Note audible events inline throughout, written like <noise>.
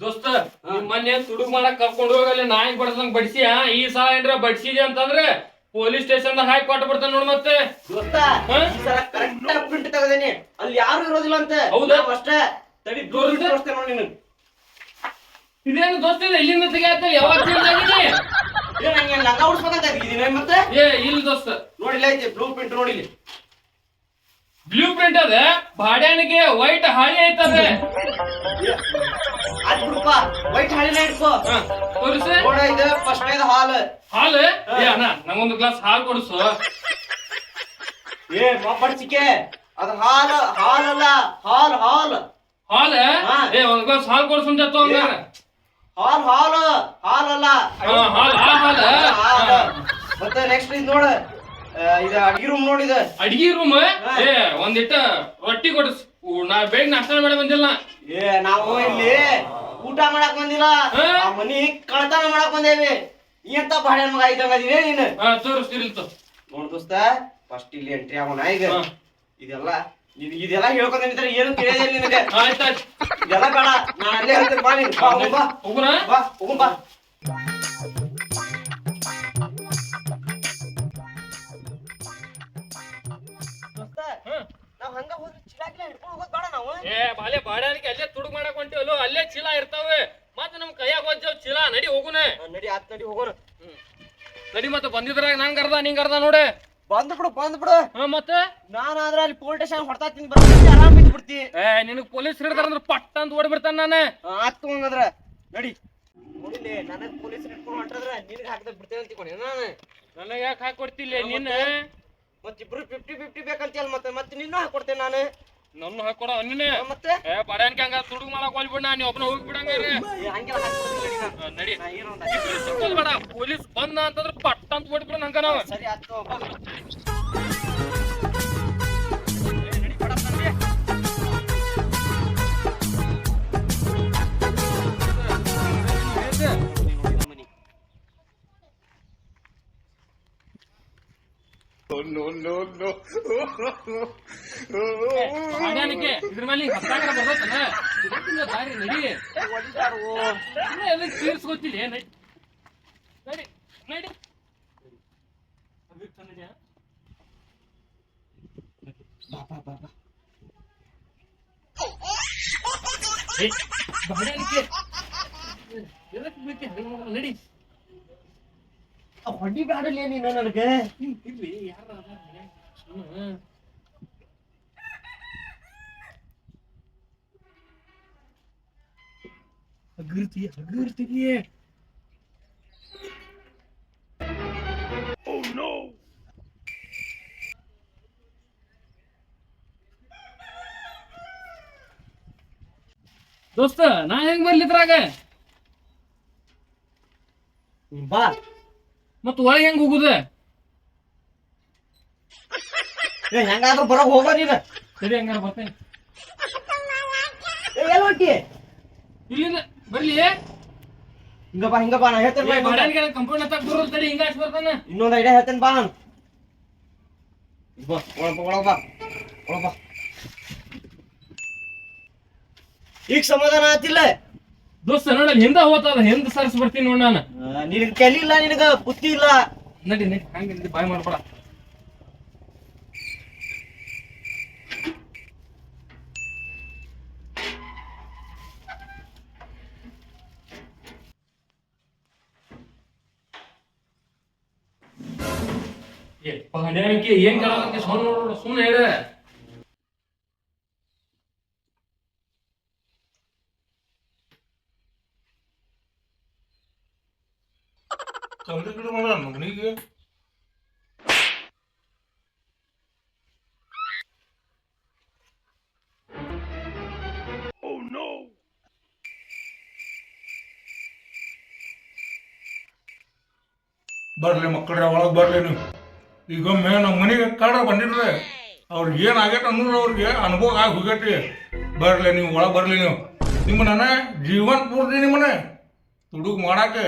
ದೋಸ್ತ ಮೊನ್ನೆ ತುಡುಗ್ ಮಾಡಕ್ ಕರ್ಕೊಂಡು ಹೋಗಲ್ಲ ನಾಯಿ ಬಡ್ಸಂಗ್ ಬಡ್ಸಿ ಈ ಸಲ ಏನ್ರ ಬಡಿಸಿದೆ ಅಂತಂದ್ರೆ ಪೊಲೀಸ್ ಸ್ಟೇಷನ್ ಹಾಕಿ ಕೊಟ್ಟು ಬಿಡ್ತಾನ ನೋಡ್ ಮತ್ತೆ. ದೋಸ್ತ? ಈ ಸಲ ಕರೆಕ್ಟ್ ಪ್ರಿಂಟ್ ತೆಗದೇನಿ. ಅಲ್ಲಿ ಯಾರು ಇರೋದಿಲ್ಲ ಅಂತ. ಹೌದಾ? ಅಷ್ಟೇ. ತಡಿ ದೂರ ತೋರಿಸ್ತೇನೆ ನೋಡಿ ನೀನು ಇದೇನು ದೋಸ್ತ ಇದು? ಇಲ್ಲಿಂದ ತೆಗಿಯತ್ತ ಯಾವಾಗ ಚೇಂಜ್ ಆಗಿದಿ? ಏ ನಂಗೆ ಲಂಗ ಮತ್ತೆ? ಏ ಇಲ್ಲ ದೋಸ್ತ. ನೋಡಿಲ್ಲ ಐತಿ ಬ್ಲೂ ಪ್ರಿಂಟ್ ನೋಡಿಲಿ ಬ್ಲೂ ಪ್ರಿಂಟ್ ಅದ ಬಾಡ್ಯಾನಿಗೆ ವೈಟ್ ಹಾಳಿ ಐತದೆ ಬಿಡಪ್ಪ ವೈಟ್ ಹಳಿನ ಇಟ್ಕೋ. ತೋರಿಸ. ನೋಡ ಇದು ಫಸ್ಟ್ ಇದು ಹಾಲ್. ಹಾಲು? ಏ ಅಣ್ಣ ನಂಗೊಂದು ಗ್ಲಾಸ್ ಹಾಲು ಕೊಡಿಸು. ಏ ಬಡ್ಸಿಕೆ ಅದು ಹಾಲ್ ಹಾಲಲ್ಲ ಅಲ್ಲ ಹಾಲ್ ಹಾಲ್. ಹಾಲು? ಹಾ. ಏ ಒಂದ್ ಗ್ಲಾಸ್ ಹಾಲು ಕೊಡಿಸು ಅಂತ ಹಾಲು ಹಾಲ್ ಹಾಲ್ ಹಾಲ್ ಅಲ್ಲ ಹಾಲು ಆ ಹಾಲು ಹಾಲ್. ಮತ್ತೆ ನೆಕ್ಸ್ಟ್ ಇದು ನೋಡ. ಇದು ಅಡಿಗೆ ರೂಮ್ ನೋಡಿದ ಅಡ್ಗಿ ರೂಮ್ ಏ ಒಂದಿಟ್ಟ ರೊಟ್ಟಿ ಕೊಡಸ್. ನಾ ಬೇಗ ನಾಷ್ಟ ಮಾಡಿ ಬಂದಿಲ್ಲ. ಏ ನಾವು ಇಲ್ಲಿ ಊಟ ಮಾಡಕ್ ಬಂದಿಲ್ಲ? ಆ ಮನಿ ಕಳ್ತನ ಮಾಡಕ್ ಬಂದೇವಿ. ಎಂತ ಬಾಳೆ ಮಗ ಇದ್ದಂಗ ಅದೀನಿ ನೀನು? ಹಾ ತೋರಿಸ್ತಿರ್ಲಿ ತೋ ನೋಡ್ ದೋಸ್ತ ಫಸ್ಟ್ ಇಲ್ಲಿ ಎಂಟ್ರಿ ಆಗೋಣ ಈಗ. ಇದೆಲ್ಲ ನಿನ್ ಇದೆಲ್ಲ ಹೇಳ್ಕೊಂಡ್ ನಿಂತ್ರೆ ಏನು ತಿಳಿಯೋದಿಲ್ಲ ನಿನಗೆ. ಇದೆಲ್ಲ ಬೇಡ ನಾನು ಅಲ್ಲೇ ಹೇಳ್ತೀನಿ ಬಾ ನೀನು. ಬಾ ಹೋಗೋಣ ಬಾ. ಹೋಗುಣ ಬಾ. ಏ ಬಾಲೆ ಬಾಡ್ಯಾನಿಗೆ ಅಲ್ಲೇ ತುಡುಗ್ ಮಾಡಕ್ ಹೊಂಟಿವಲ್ಲೋ ಅಲ್ಲೇ ಚೀಲ ಇರ್ತಾವೆ. ಮತ್ತೆ ನಮ್ ಕೈಯಾಗ ಒಜ್ಜವ್ ಚೀಲ ನಡಿ ಹೋಗುನ. ನಡಿ ಆತ್ ನಡಿ ಹೋಗೋಣ. ನಡಿ ಮತ್ತೆ ಬಂದಿದ್ರಾಗ ನಂಗ್ ಅರ್ಧ ನಿಂಗ್ ಅರ್ಧ ನೋಡಿ. ಬಂದ್ ಬಿಡು ಬಂದ್ ಬಿಡು. ಹಾ ಮತ್ತೆ? ನಾನಾದ್ರ ಅಲ್ಲಿ ಪೊಲೀಸ್ ಸ್ಟೇಷನ್ ಹೊಡ್ತಾ ತಿಂದ್ ಬರ್ತೀನಿ ಆರಾಮ್ ಬಿದ್ದು ಬಿಡ್ತಿ. ಏ ನಿನಗ್ ಪೊಲೀಸ್ ಹಿಡಿದಾರ ಅಂದ್ರೆ ಪಟ್ಟ ಅಂತ ಓಡ್ಬಿಡ್ತಾನ ನಾನು. ಆತ್ ಹಂಗಂದ್ರ. ನಡಿ. ನೋಡಿಲಿ ನನಗ್ ಪೊಲೀಸ್ ಹಿಡ್ಕೊಂಡು ಹೊಂಟ್ರದ್ರ ನಿನಗೆ ಹಾಕ್ದ ಬಿಡ್ತೇವೆ ಅಂತಿಕೊಂಡೆ ನಾನು? ನನಗೆ ಯಾಕೆ ಹಾಕೊಡ್ತಿಲ್ಲ ನಿನ್ನ? ಮತ್ತಿಬ್ರು ಇಬ್ರು ಫಿಫ್ಟಿ ಫಿಫ್ಟಿ ಬೇಕಂತ ಮತ್ತೆ ಮತ್ತೆ ನಿನ್ನೂ ಹಾಕೊಡ್ತೇನೆ ನಾನು. ನನ್ನ ಹಾಕೊಡ ಅನ್ನೇ ಮತ್ತೆ? ಏ ಬಾಡ್ಯಾನಿಗೆ ಹಂಗ ತುಡುಗ್ ಮಾಡಕ್ ಹೋಗ್ಬಿಡ ನೀ ಒಬ್ಬನ ಹೋಗಿ ಹಂಗೆಲ್ಲ ನಡಿ. ಬೇಡ ಪೊಲೀಸ್ ಬಂದ ಅಂತಂದ್ರೆ ಪಟ್ಟ ಅಂತ ಓಡ್ಬಿಡ ಹಂಗ ನಾವು. ಸರಿ ಆತು ಬಾಡ್ಯಾನಿಗೆ ಇದ್ರ ಮೇಲೆ ಹಿಂಗ್ ಹತ್ತಾಕರ ಬರ್ಬೇಕಲ್ಲ ದಾರಿ ನಡಿ ಎದಕ್ ತೀರ್ಸ್ಕೊತಿಲ್ಲ ನಡಿ ನಡಿ ನಡಿ ಅದಕ್ಕೆ ನಡಿ, ಆ? ಬಾ, ಬಾ, ಬಾ, ಬಾ. ಏ, ಬಾಡ್ಯಾನಿಗೆ ಎದಕ್ ಬೇಕೆ ಹೆಣ್ಮಗಳು? ನಡಿ ಆ, ಹೊಡಿಬ್ಯಾಡಲೇ ನೀನು ನನಗೆ? ಇರ್ಲಿ ಯಾರ ಹಗರ್ತಿ ಹಗರ್ತಿಗೆ ದೋಸ್ತ ನಾ ಹೆಂಗ್ ಬರ್ಲಿದ್ರಾಗ ಬಾ. ಮತ್ ಒಳಗೆ ಹೆಂಗ್ ಹೋಗುದ? <laughs> ಏ, ಹೆಂಗಾದ್ರೂ ಬರೋಕ್ ಹೋಗೋ ನೀನು. ಸರಿ ಹಂಗಾರ ಬರ್ತೇನೆ. ಏ, ಎಲ್ಲಿ ಹೊಂಟಿ ಇಲ್ಲಿಂದ ಬರ್ಲಿ. ಹಿಂಗಪ್ಪ ಬಾ ಹಿಂಗ ಬಾ ನಾ ಹೇಳ್ತೇನೆ ಬಾ ಇನ್ನೊಂದ್- ಬಾಡ್ಯಾನಿಗೆ ಕಂಪೌಂಡ್ ಹತ್ತಾಕ್ ಬರೋದ್ ತಡಿ ಹಿಂಗ ಹಚ್ಚಿ ಬರ್ತಾನ. ಇನ್ನೊಂದ್ ಐಡಿಯಾ ಹೇಳ್ತೇನೆ ಬಾ ನಾನು. ಬಾ ಒಳಗ್ ಬಾ ಒಳಗ್ ಬಾ ಒಳಗ್ ಬಾ. ಈಗ ಸಮಾಧಾನ ಆತಿಲ್ಲ? ದೋಸ್ತ ನೋಡ ಹಿಂದ ಹೋತದ ಹಿಂದ ಸರ್ಸ್ ಬರ್ತೀನಿ ನೋಡ ನಾನು. ನಿನಗೆ ಕೆಲಿ ಇಲ್ಲ ನಿನಗ ಬುದ್ಧಿ ಇಲ್ಲ. ನಡಿ ನಡಿ ಹಂಗ ನಡಿ ಬಾಯ್ ಮಾಡ್ಬೇಡ ಏ ಪಹಣ್ಯಾನಿಕೆ ಏನ್ ಕರಾಕಂತ ಸೊನ್ನ ನೋಡು ಸುಮ್ಮನೆ ಹೇಳ ಬರ್ಲಿ ಮಕ್ಕಳ್ರೆ, ಒಳಗೆ ಬರ್ಲಿ ನೀವು. ಈಗೊಮ್ಮೆ ನಮ್ಮ ಮನೆಗೆ ಕಳ್ರ ಬಂದಿರ್ರೆ ಅವ್ರಿಗೆ ಏನು ಆಗೈತೆ ಅನ್ನೋದು ಅವ್ರಿಗೆ ಅನುಭವ ಆಗಿ ಹೋಗೈತಿ. ಬರ್ಲಿ ನೀವು, ಒಳಗೆ ಬರ್ಲಿ ನೀವು. ನಿಮ್ಮ ನನ್ನ ಜೀವನ ಪೂರ್ತಿ ನಿಮ್ಮನೆ ತುಡುಗು ಮಾಡಕ್ಕೆ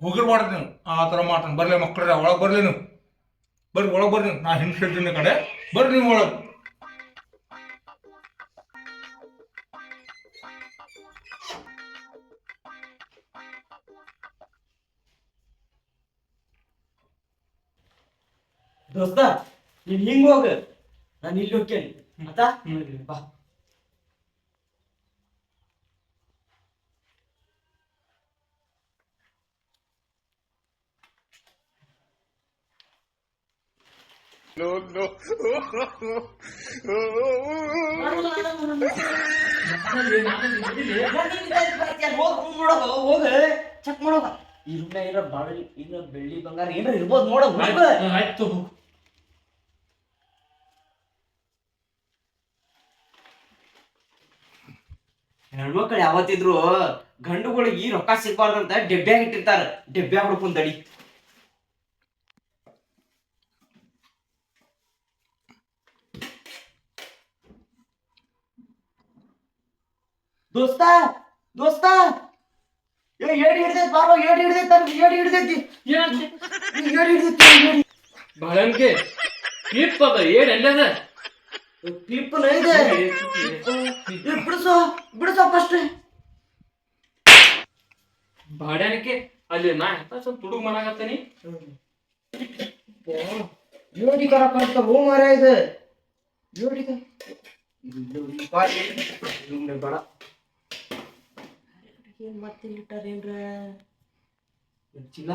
ಹೋಗಿರ್ಬಾರ್ದು ನೀವು. ಆ ಥರ ಮಾಡ್ತಾನೆ. ಬರ್ಲಿ ಮಕ್ಕಳ್ರೆ, ಒಳಗೆ ಬರ್ಲಿ ನೀವು. ಬರ್ರಿ, ಒಳಗೆ ಬರ್ರಿ. ನಾ ಹಿಂದೆ ಕಡೆ. ಬರ್ರಿ ನೀವು ಒಳಗೆ. ದೋಸ್ತ ನೀನ್ ಹಿಂಗ್ ಹೋಗ. ನಾನು ಇಲ್ಲಿ ಹೋಗ್ತೇನೆ. ಆತಾ ಬಾ ಹೋಗ ಚೆಕ್ ಮಾಡೋದ ಈ ಇರೋ ಬಾಳಿ ಇಲ್ಲ ಬೆಳ್ಳಿ ಬಂಗಾರ ಏನಾರ ಇರ್ಬೋದು ನೋಡ ಆಯ್ತು ಹೆಣ್ಮಕ್ಳು ಯಾವತ್ತಿದ್ರು ಗಂಡುಗಳಿಗೆ ಈ ರೊಕ್ಕ ಸಿಗ್ಬಾರ್ದಂತ ಡೆಬ್ಬ್ಯಾಗ ಇಟ್ಟಿರ್ತಾರ. ಡೆಬ್ಬ್ಯಾಗ ಹುಡ್ಕೊಂಡ್ ದಡಿ ದೋಸ್ತ ದೋಸ್ತ. ಏ ಏಡಿ ಹಿಡ್ದೈತಿ ಬಾರೋ ಏಡಿ ಹಿಡ್ದೈತಿ ತನ್ಗೆ ಏಡಿ ಹಿಡ್ದೈತಿ. ಏನಂತೆ? ಏಡಿ ಹಿಡ್ದೈತಿ ಏಡಿ. ಕ್ಲಿಪ್ ಅದ ಏನ್ ಎಲ್ಲದ? ಕ್ಲಿಪ್ ಇದೆ. ಬಿಡಿಸೋ ಬಿಡಿಸೋ ಫಸ್ಟ್ ಬಾಡ್ಯಾನಕ್ಕೆ ಅಲ್ಲಿ ನಾ ಎಂತ ಸ್ವಲ್ಪ ತುಡುಗ್ ಮಾಡಾಕತ್ತೀನಿ ಏಡಿ ಕರ ಕಾಣ್ತ ಹೋ ಮಾರ ಇದೆ ಏಡಿ ಬೇಡ ಏನ್ ಮತ್ತೆ ಇಟ್ಟಾರೇನ್ರ ಚೀಲ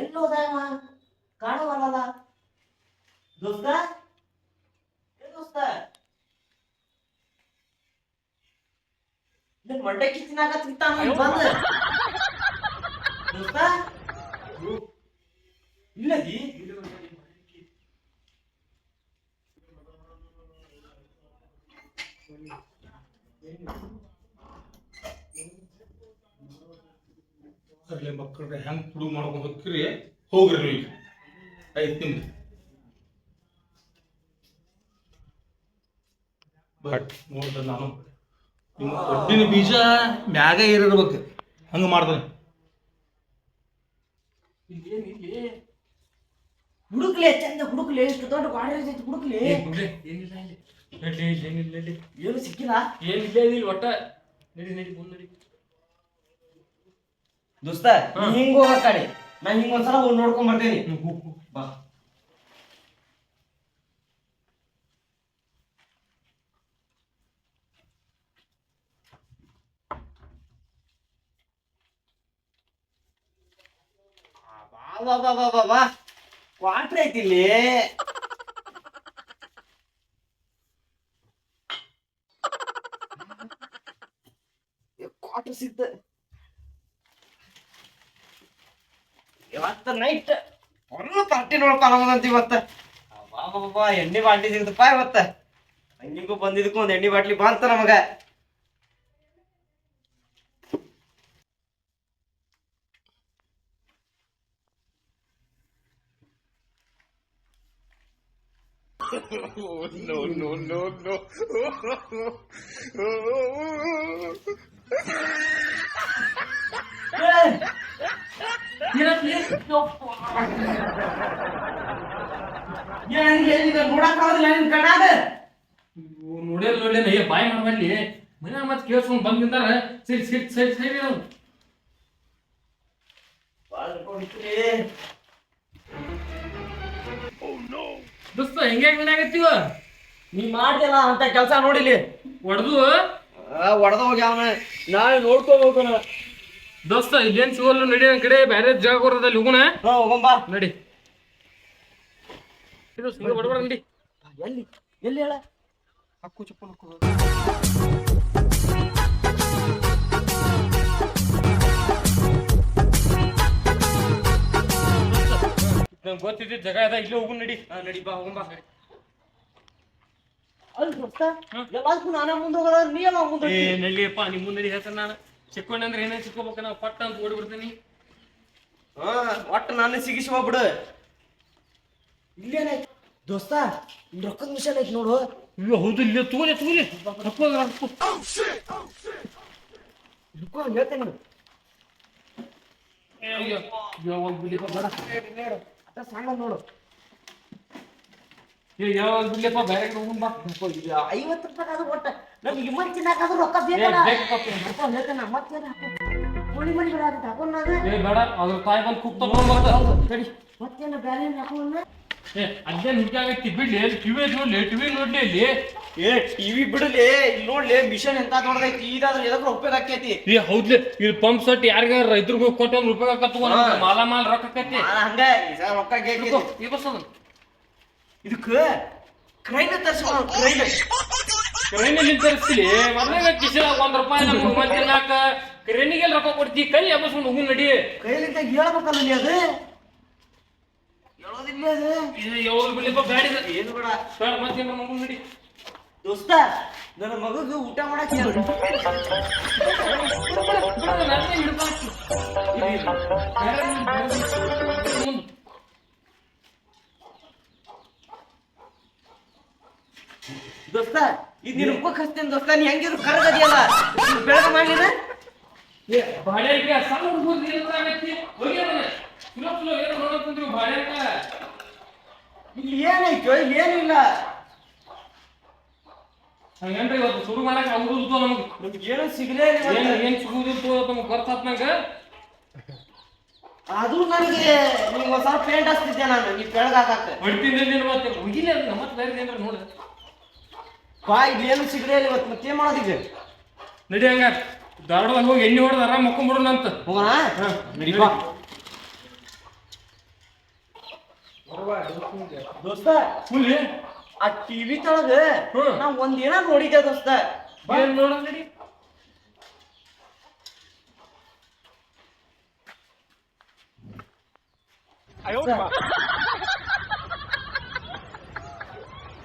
ಎಲ್ಲೋದ ಇವ? ಕಾಣವಲ್ಲಲ್ಲ? ದೋಸ್ತ? ದೋಸ್ತ? ನಿನ್ ಮಂಡೆ ಕಿಚ್ಚಿನಾಗ ತಿಂತಾನ ಬಂದ? ದೋಸ್ತ? ಇಲ್ಲದಿ? ಅಲ್ಲಿ ಮಕ್ಕಳ್ರೆ ಹೆಂಗ್ ಪುಡು ಮಾಡ್ಕೊಂಡು ಹೋಗ್ತೀರಿ ಹೋಗ್ರಿ ನೀವು. ಐದು ಬಟ್ ನೋಡ್ರಿ ನಾನು. ನಿಮ್ಮ ದೊಡ್ಡಿನ ಬೀಜ ಮ್ಯಾಗ ಏರಿರ್ಬೇಕು. ಹಂಗ ಮಾಡ್ತಾನೆ ಹುಡುಕ್ಲೆ ಚಂದ ಹುಡುಕ್ಲೆ ಎಷ್ಟು ದೊಡ್ಡ ಗಾಡಿ ಐತಿ ಹುಡುಕ್ಲೆ. ಏನಿಲ್ಲ ಇಲ್ಲಿ. ಏನಿಲ್ಲ ಇಲ್ಲಿ. ಏನು ಸಿಕ್ಕಿಲ್ಲ? ಏನಿಲ್ಲ ಇಲ್ಲಿ ಒಟ್ಟ. ನಡಿ ನಡಿ ಮುಂದೆ ನಡಿ. ದೋಸ್ತ ನೀ ಹಿಂಗ್ ಹೋಗ ಕಡೆ ನಾ ಹಿಂಗ್ ಒಂದ್ಸಲ ಹೋಗಿ ನೋಡ್ಕೊಂಡ್ ಬರ್ತೇನಿ. ಬಾ. ಬಾ ಬಾ ಬಾ ಬಾ ಬಾ ಕ್ವಾಟ್ರ್ ಐತಿ ಇಲ್ಲಿ. ಕ್ವಾಟ್ರ್ ಸಿಕ್ತ ಇವತ್ತ ನೈಟ್ ಒಳ್ಳೆ ಪಾರ್ಟಿ ನೋಡ್ಕೊಳಂತ ಇವತ್ತ. ಬಾ ಬಾ ಬಾ ಎಣ್ಣೆ ಬಾಟ್ಲಿ ಸಿಗ್ತಪ್ಪ ಇವತ್ತ. ಹಂಗಿಂಗು ಬಂದಿದ್ದಕ್ಕೂ ಒಂದು ಎಣ್ಣೆ ಬಾಟ್ಲಿ ಬಂತ ನಮಗ. ಏ, ಏನಾತ್ಲಿ? ಏನ್ ಹೇಳಿದ ನೋಡಕ್ ಆಗೋದಿಲ್ಲ ನಿನ್ ಕಣ್ಣಾಗ ಇವ್ನು ನೋಡ್ಯಾರ ನೋಡ್ಯಾನ ಏ ಬಾಯ್ ಮಾಡ್ಬಲ್ಲಿ ಮನ್ಯಾಗ ಮತ್ತೆ ಕೇಳ್ಸ್ಕೊಂಡ್ ಬಂದ್ ನಿಂತಾರ ಸರಿ ಸರಿ ಸರಿ ಸರಿ ಅವ್ನು. ಬಾಳ್ ದೋಸ್ತ ಹೆಂಗ್ಯಾಗ ಮನ್ಯಾಗತ್ತೀವ ನೀ ಮಾಡ್ದಿಲ್ಲ ಅಂತ ಕೆಲಸ ನೋಡಿಲಿ ಹೊಡೆದು ಹೊಡೆದ ಹೋಗಿ ಅವನ. ನಾಳೆ ನೋಡ್ಕೋಬೇಕು ದೋಸ್ತ ಇಲ್ಲೇನ್ ಸಿಗೋಲ್ಲ ನಡಿ ನನ್ ಕಡೆ ಬ್ಯಾರೆ ಜಾಗ ಬರೋದಲ್ಲಿ ಹೋಗೋಣ. ಹಾ ಹೋಗಂಬಾ ನಡಿ. ಇದು ಹಿಂಗ ಬಡಬಡ ನಡಿ. ಎಲ್ಲಿ ಎಲ್ಲಿ ಹೇಳ? ಹಾಕು ಚಪ್ಪಲ್ ನಂಗೆ ಗೊತ್ತಿದ್ದ ಜಾಗ ಅದ ಇಲ್ಲೇ ಹೋಗು ನಡಿ. ಹಾ ನಡಿ ಬಾ ಹೋಗಂಬಾ ಅಲ್ಲಿ ದೋಸ್ತ ಹ್ಮ್. ಎಲ್ಲದಕ್ಕೂ ನಾನ ಮುಂದೆ ನೀ ಯಾವಾಗ ಮುಂದೆ ಏ ನಡಿಯಪ್ಪ ನಿಮ್ಮ ಮುಂದೆ ನಡಿ ಹೇಳ್ತಾನೆ ನಾನು. ಚಿಕ್ಕೊಂಡೆ ಅಂದ್ರೆ ಏನೇ ಚಿಕ್ಕೋಬೇಕು? ನಾವು ಪಟ್ಟ ಅಂತ ಓಡ್ಬಿಡ್ತೀನಿ ಹಾ ಒಟ್ಟು ನಾನು ಸಿಗಿಸಿ ಹೋಗ್ಬಿಡು ಇಲ್ಲೇನಾಯ್ತು? ದೋಸ್ತ ಇಲ್ಲಿ ರೊಕ್ಕದ ಮಿಷನ್ ಐತಿ ನೋಡು. ಹೌದು ಇಲ್ಲೇ ಹೇಳ್ತೇನೆ ಅಯ್ಯೋ ಅಯ್ಯೋ, ಹೋಗ್ ಬಿಡಿ, ಬೇಡ. ಅಟ ಸಣ್ಣ ನೋಡು. ಯಾವಾಗ ಬೇರೆ ಹೋಗುನ್ ಬಾ. ಐವತ್ತು ರೂಪಾಯಿ ಒಟ್ಟ. ನಮ್ಗೆ ತಿನ್ನಾಕಾದ್ರೂ ರೊಕ್ಕ ಬೇಕಲ್ಲ. ಹಾಕೊಂಡ್ ಹೇಳ್ತಾನ ಮತ್ತೇನ್ ಮರಿ ಬೇಡ ಹಾಕೊಂಡ್ ಬೇಡ. ಅದ್ರ ತಾಯಿ ಬಂದು ಕುಕ್ ತಗೊಂಡ್ ತಡಿ ಮತ್ತೇನ ಬ್ಯಾರೆ ಹಾಕೊಂಡ್ ಏ ಅದೇ ನಿಂತಾಗೈತಿ ಬಿಡ್ಲಿ. ಟಿವಿ ನೋಡ್ಲಿ ಟಿವಿ ನೋಡ್ಲಿ ಇಲ್ಲಿ ಏ ಟಿವಿ ಬಿಡಲಿ. ಇಲ್ಲಿ ನೋಡ್ಲಿ ಮಿಷನ್ ಎಂತ ದೊಡ್ಡದೈತಿ? ಇದಾದ್ರೆ ಎದಕ್ಕೆ ಉಪಯೋಗ ಆಕೈತಿ? ಏ ಹೌದ್ಲಿ. ಇಲ್ಲಿ ಪಂಪ್ ಸೆಟ್ ಯಾರಿಗಾರ ರೈತರಿಗೆ ಕೊಟ್ಟು ಅಂದ್ರೆ ಉಪಯೋಗ ಆಕತ್ತು. ಮಾಲ ಮಾಲ್ ರೊಕ್ಕ ಆಕೈತಿ. ಹಂಗ ರೊಕ್ಕ ಗೇಕೈತಿ. ಹಿಡ್ಕೊ, ಈ ಬಸ್ ಅದನ್ನ. ಇದಕ್ಕ ಕ್ರೈನ್ ತರ್ಸ್ಕೊ ಕ್ರೈನ್ ಕರೆನಿಲಿ ತರಿಸ್ತಿಲಿ ಮೊದ್ಲಾಗ ಕಿಶಿಲಾಗ ಒಂದ್ ರೂಪಾಯಿ ನಮ್ಗೆ ಮಂದಿ ತಿನ್ನಾಕ ಕರೆನಿಗೆ ರೊಕ್ಕ ಕೊಡ್ತಿ. ಕೈ ಎಬ್ಬಸ್ಕೊಂಡು ಹೋಗಿ ನಡಿ. ಕೈಲಿಂದ ಹೇಳ್ಬೇಕಲ್ಲ ನೀ ಅದು? ಅದು ಬಿಡ್ಲಿಪ್ಪ ಬ್ಯಾಡಿದ ಏನು ಬೇಡ ಬೇಡ ಮತ್ತೇನ್ರ ಮಗು ನಡಿ ದೋಸ್ತ ನನ್ನ ಮಗಗೆ ಊಟ ಮಾಡಕ್ ಹೇಳು. ಬಿಡು, ನಾನೇ ಹಿಡ್ಕೊ ಹಾಕ್ತಿ. ಇದು ಇದು. ಬೇರೆ ಮುಂದ್- ಮುಂದ್. ದೋಸ್ತ ಇದು ನಿನ್ ಉಪ್ಪಕ್ಕೆ ಹಚ್ತೇನೆ ದೋಸ್ತ ನೀ ಹೆಂಗಿದ್ರು ಕರಗದಿಯಲ್ಲ ಬೆಳಗ್ಗೆ ಮಾಡಿದ ಏ, ಬಾಳೆಹಣ್ಣಿಗೆ ಸಣ್ಣ ಹುಡುಗ್ರು? ಹೋಗಿ ಏನೋ ಇಲ್ಲಿ ಏನೈತೋ ಇಲ್ಲಿ ಏನಿಲ್ಲ. ಹಂಗಂದ್ರೆ ಇವತ್ತು ಶುರು ಮಾಡಕ್ ಆಗುದಿಲ್ತು ನಮ್ಗೆ? ನಮ್ಗೆ ಏನೂ ಸಿಗಲೇ ಏನು ಏನ್ ಸಿಗುದಿತ್ತು ಏನ್ ಸಿಗುದಿಲ್ತು ನಮ್ಗೆ ನಂಗೆ? ಆದ್ರೂ ನನಗೆ ನೀವು ಸ್ವಲ್ಪ ಪೇಂಟ್ ಹಚ್ತಿದ್ದೆ ನಾನು ನೀವು ಕೆಳಗಾಕತ್ತೆ ಹೊಡ್ತೀನಿ ನೀನು ಮತ್ತೆ ಮುಗಿಲಿ ಅದು ಮತ್ತೆ ಬೇರೆ ಏನಾರ ನೋಡ. ಬಾ ಇಲ್ಲಿ ಏನು ಸಿಗಲೇ ಇಲ್ಲ ಇವತ್ತು ಮತ್ತೇನ್ ಮಾಡೋದಿದೆ ನಡಿ ಹಂಗ ಧಾರವಾಡ ಹೋಗಿ ಎಣ್ಣೆ ಹೊಡೆದ ಆರಾಮ್ ಮಕ್ಕೊಂಬಿಡೋಣ ಅಂತ ಹೋಗೋಣ? ಹಾ, ನಡಿ ಬಾ. ದೋಸ್ತ ಹುಲಿ ಆ ಟಿವಿ ತಳಗ ಹ್ಮ್. ನಾ ಒಂದಿನ ನೋಡಿದ್ದೆ ದೋಸ್ತ. ಏನ್ ನೋಡೋಣ ನಡಿ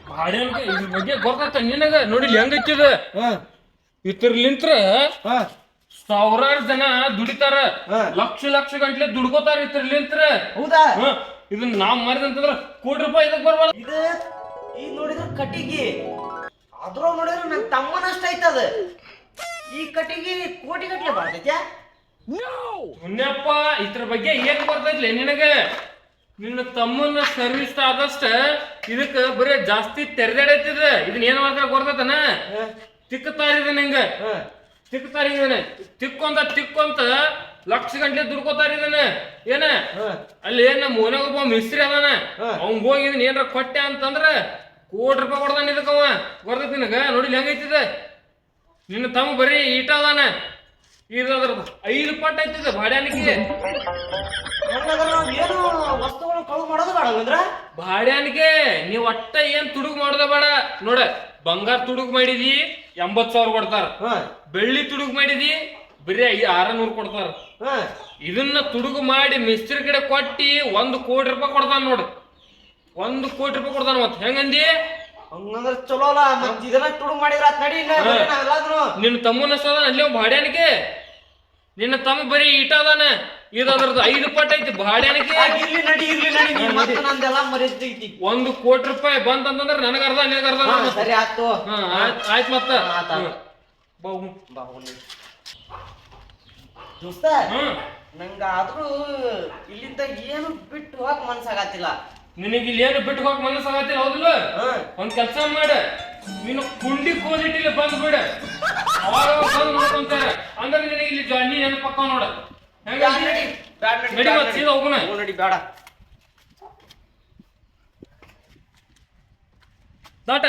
ಬಾಳೆಹಣ್ಣಿಗೆ ಇದ್ರ ಬಗ್ಗೆ ಗೊತ್ತಾತ ನಿನಗ? ನೋಡಿ ಹೆಂಗೈತಿದ ಹಾ. ಇದ್ರಲಿಂತ್ರ ಹಾ. ಸಾವಿರಾರು ಜನ ದುಡಿತಾರ. ಹಾ. ಲಕ್ಷ ಲಕ್ಷ ಗಂಟ್ಲೆ ದುಡ್ಕೋತಾರ ಇದ್ರಲಿಂತ್ರ. ಹೌದಾ? ಇದನ್ನ ನಾವ್ ಮಾಡಿದಂತಂದ್ರ ಕೋಟಿ ರೂಪಾಯಿ ಇದಕ್ಕೆ ಬರ್ಬಾರ್ದು. ಇದು ಈಗ ನೋಡಿದ್ರ ಕಟ್ಟಿಗಿ. ಅದ್ರೊಳಗ ನೋಡಿದ್ರ ನನ್ ತಮ್ಮನಷ್ಟ ಐತದ ಈ ಕಟಿಗೆ ಕೋಟಿ ಗಟ್ಲೆ ಬರ್ತೈತ್ಯಾ? ಮುನ್ನಪ್ಪ ಇದ್ರ ಬಗ್ಗೆ ಏನ್ ಬರ್ತೈತ್ಲೆ ನಿನಗ? ನಿನ್ನ ತಮ್ಮನ ಸರ್ವಿಸ್ ಆದಷ್ಟ ಇದಕ್ಕ ಬರೀ ಜಾಸ್ತಿ ತೆರೆದಾಡೈತಿದ ಇದನ್ನ ಏನ್ ಮಾಡ್ತಾರ ಗೊತ್ತೈತನ ತಿಕ್ಕತಾರಿದ ನಿಂಗ ಹಾ. ತಿಕ್ಕತಾರ ಇದನ್ನ. ತಿಕ್ಕೊಂತ ತಿಕ್ಕೊಂತ ಲಕ್ಷ ಗಂಟೆ ದುಡ್ಕೋತಾರ ಇದನ್ನ ಏನ? ಅಲ್ಲಿ ನಮ್ಮ ಮೋನಾಗ ಒಬ್ಬ ಮಿಸ್ತ್ರಿ ಅದಾನ. ಅವ್ನ್ ಹೋಗಿ ಇದನ್ನ ಏನ್ರ ಕೊಟ್ಟೆ ಅಂತಂದ್ರ ಕೋಟಿ ರೂಪಾಯಿ ಕೊಡ್ದಾನ ಇದಕ್ಕವ ಗೊತ್ತೈತಿ ನಿನಗ? ನೋಡಿ ಹೆಂಗೈತಿದ. ನಿನ್ನ ತಮ್ಮ ಬರೀ ಈಟ ಅದಾನ. ಇದ್ರ ಐದು ಪಟ್ಟ ಐತಿದ ಬಾಡ್ಯಾನಿಗೆ ಏನು ವಸ್ತುಗಳು ಕಳು ಮಾಡೋದು ಬೇಡ ಹಂಗಂದ್ರ? ಭಾಡ್ಯಾನಿಗೆ ನೀವ್ ಒಟ್ಟ ಏನ್ ತುಡುಗ್ ಮಾಡೋದ ಬೇಡ. ನೋಡ ಬಂಗಾರ ತುಡುಗ್ ಮಾಡಿದಿ ಎಂಬತ್ ಸಾವಿರ ಕೊಡ್ತಾರ. ಬೆಳ್ಳಿ ತುಡುಗ್ ಮಾಡಿದಿ ಬರೀ ಐ ಆರನೂರು ಕೊಡ್ತಾರ. ಇದನ್ನ ತುಡುಗು ಮಾಡಿ ಮಿಸ್ತ್ರಿ ಕಡೆ ಕೊಟ್ಟಿ ಒಂದು ಕೋಟಿ ರೂಪಾಯಿ ಕೊಡ್ತಾನ ನೋಡು. ಒಂದು ಕೋಟಿ ರೂಪಾಯಿ ಕೊಡ್ತಾನ ಮತ್ ಹೆಂಗಂದಿ? ಹಂಗಂದ್ರ ಚಲೋ ಅಲ್ಲ. ಮತ್ ಇದನ್ನ ತುಡುಗು ಮಾಡಿದ್ರ ಆತ್ ನಡಿ ನಿನ್ನ ತಮ್ಮನ ಸದ ಅಲ್ಲಿ ಭಾಡ್ಯಾನಿಗೆ ನಿನ್ನ ತಮ್ಮ ಬರೀ ಇಟ ಅದಾನ? ಇದು ಅದ್ರದ್ದು ಐದು ಪಟ್ಟ ಐತಿ ಭಾಡ್ಯಾನಿಗೆ ಆ, ಇರ್ಲಿ ನಡಿ ಇರ್ಲಿ ನಡಿ ನೀ ಮತ್ತೆ ನಂದೆಲ್ಲ ಒಂದು ಕೋಟಿ ರೂಪಾಯಿ ಬಂತಂತಂದ್ರ ನನಗ ಅರ್ಧ ನಿನಗ ಅರ್ಧ. ಸರಿ ಆಯ್ತು. ಹಾ ಆಯ್ತ್ ಮತ್ತ. ಹಾ, ಆತ್ ಆತ್. ಹ್ಮ್. ಬಾ ಹೋಗು. ಬಾ ಹೋಗ್ಲಿ. ದೋಸ್ತ ಹ್ಮ್. ನಂಗ ಆದ್ರೂ ಇಲ್ಲಿಂದ ಏನು ಬಿಟ್ಟು ಹೋಗಕ್ ಮನ್ಸಾಗತ್ತಿಲ್ಲ. ನಿನಗೆ ಇಲ್ಲಿ ಏನು ಬಿಟ್ಟು ಹೋಗಕ್ ಮನಸ್ಸಾಗತ್ತಿಲ್ಲ ಹೌದಿಲ್ಲ? ಹ್ಮ್. ಒಂದ್ ಕೆಲಸ ಮಾಡ. ನೀನು ಕುಂಡಿ ಕೋದಿಟ್ಟಿಲ್ಲ ಬಂದ್ ಬಿಡ. ಅವಾಗ ಅವಾಗ ಬಂದ್ ನೋಡ್ಕೊಂತಾರ. ಅಂದ್ರೆ ನಿನಗೆ ಇಲ್ಲಿ ಜಾನಿ ನೆನಪಕ್ಕ ನೋಡ. ಹೆಂಗ ಬ್ಯಾಡ್ ನಡಿ ಬ್ಯಾಡ್ ನಡಿ ನಡಿ ಬ್ಯಾಡ್ ಮತ್ತ್ ನಡಿ. ಸೀದಾ ಹೋಗುಣ. ಹ್ಞೂ ನಡಿ ಬೇಡ ದಾಟ.